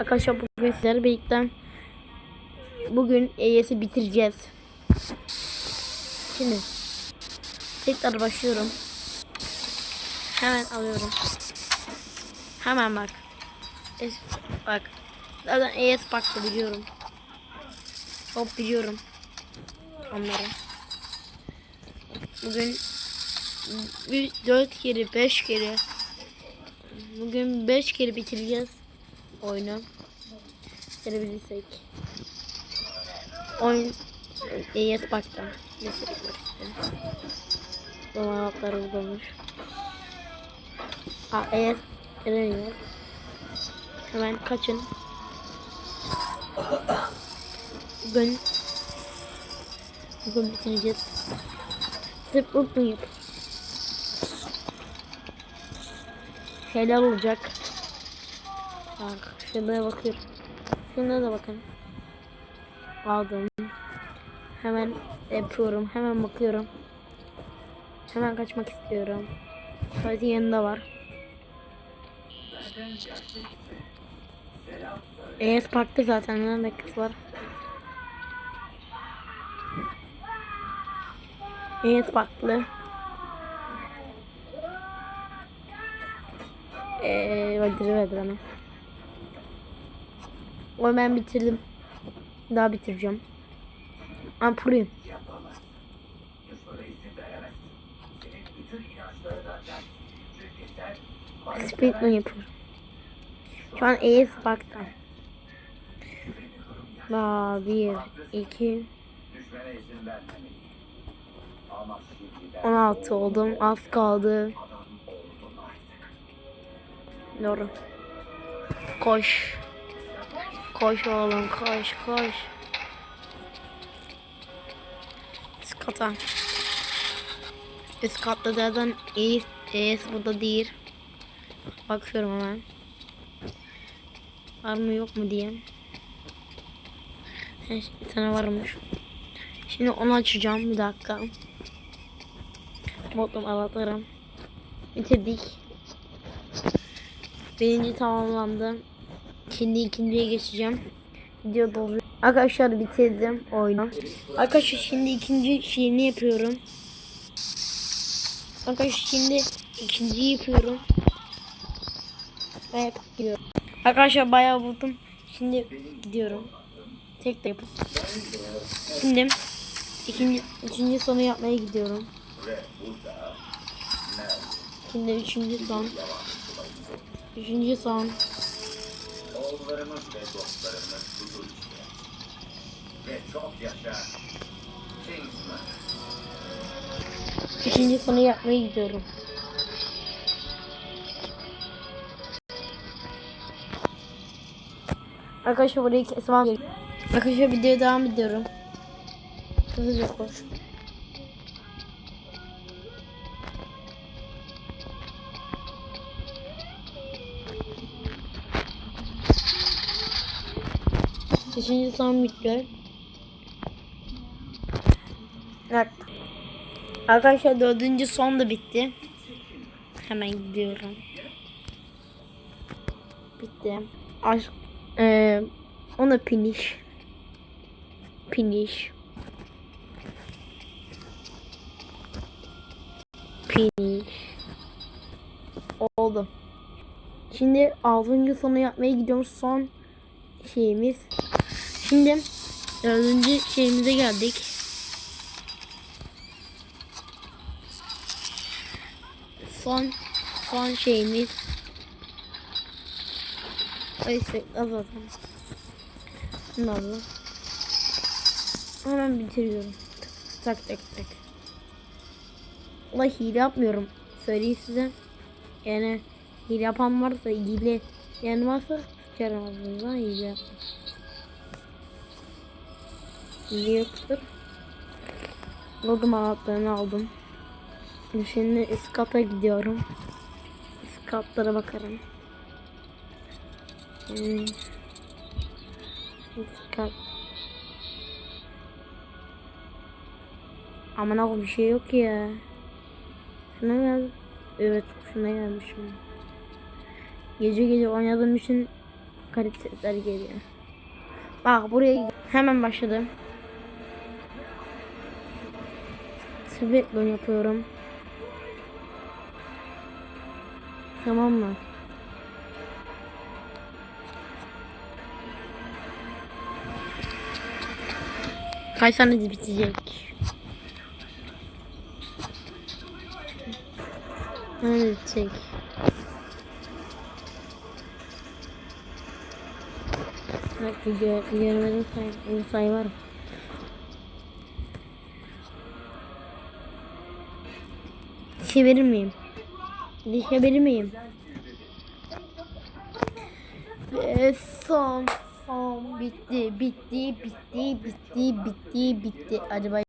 Arkadaşlar bugün sizlerle birlikte bugün EYS'i bitireceğiz. Şimdi tekrar başlıyorum. Hemen alıyorum. Hemen bak. Es bak. Zaten EYS baktı biliyorum. Hop biliyorum. Onları. Bugün 4 kere 5 kere Bugün 5 kere bitireceğiz oyunu. Bitirebilirsek. Oyun ES Park'ta. Mesela bak işte. Dolaplar uzamış. Ha ES Ereniyor. Hemen kaçın. Bugün Bugün bitireceğiz. Sırf yap. Helal olacak. Bak şuraya bakıyorum. Şuna da bakın. Aldım. Hemen yapıyorum. Hemen bakıyorum. Hemen kaçmak istiyorum. Sadece yanında var. ES Park'ta zaten nerede kız var? ES Park'lı. Eee öldürüverdi bana. O ben bitirdim. Daha bitireceğim. Ampulüm. Speedrun yapıyorum. Şu an ES Park'ta. Daha bir, iki, 16 oldum. Az kaldı. Doğru. Koş. Koş oğlum koş koş. Üst kata. Üst katta zaten iyi ES burada değil. Bakıyorum hemen. Var mı yok mu diye. Tane varmış. Şimdi onu açacağım bir dakika. Modum anahtarım. Bitirdik. Birinci tamamlandı. Şimdi ikinciye geçeceğim. Video doluyor. Arkadaşlar bitirdim oyunu. Arkadaşlar şimdi ikinci şeyini yapıyorum. Arkadaşlar şimdi ikinciyi yapıyorum. Ve gidiyorum. Arkadaşlar bayağı buldum. Şimdi gidiyorum. Tek de yapıp. Şimdi ikinci, üçüncü sonu yapmaya gidiyorum. Şimdi üçüncü son. Üçüncü son. Oğullarımız ve dostlarımız huzur içinde. Ve çok yaşa. Kingsman. Üçüncü sonu yapmaya gidiyorum. Arkadaşlar burayı kesmem. Arkadaşlar videoya devam ediyorum. Hızlıca koş. Üçüncü son bitti. Evet. Arkadaşlar dördüncü son da bitti. Hemen gidiyorum. Bitti. Aşk. Eee ona finish. Finish. Finish. Oldu. Şimdi altıncı sonu yapmaya gidiyoruz. Son şeyimiz. Şimdi dördüncü şeyimize geldik. Son son şeyimiz. Neyse. Şunu alalım. Hemen bitiriyorum. Tak tak tak. Ulan hile yapmıyorum. Söyleyeyim size. Yani hile yapan varsa hile yani varsa sıçarım ağzınıza hile yapma. Yoktur. Lodum anahtarını aldım. Şimdi üst kata gidiyorum. Üst katlara bakarım. Hmm. Üst kat. Aman abi bir şey yok ya. Şuna gel. Evet şuna gelmişim. Gece gece oynadığım için garip geliyor. Bak buraya hemen başladım. Svetlon yapıyorum. Tamam mı? Kaç tane bitecek? Ne bitecek? Bak video görmedim say, say var. Dişebilir miyim? Dişebilir miyim? Ve son son bitti bitti bitti bitti bitti bitti. Bay.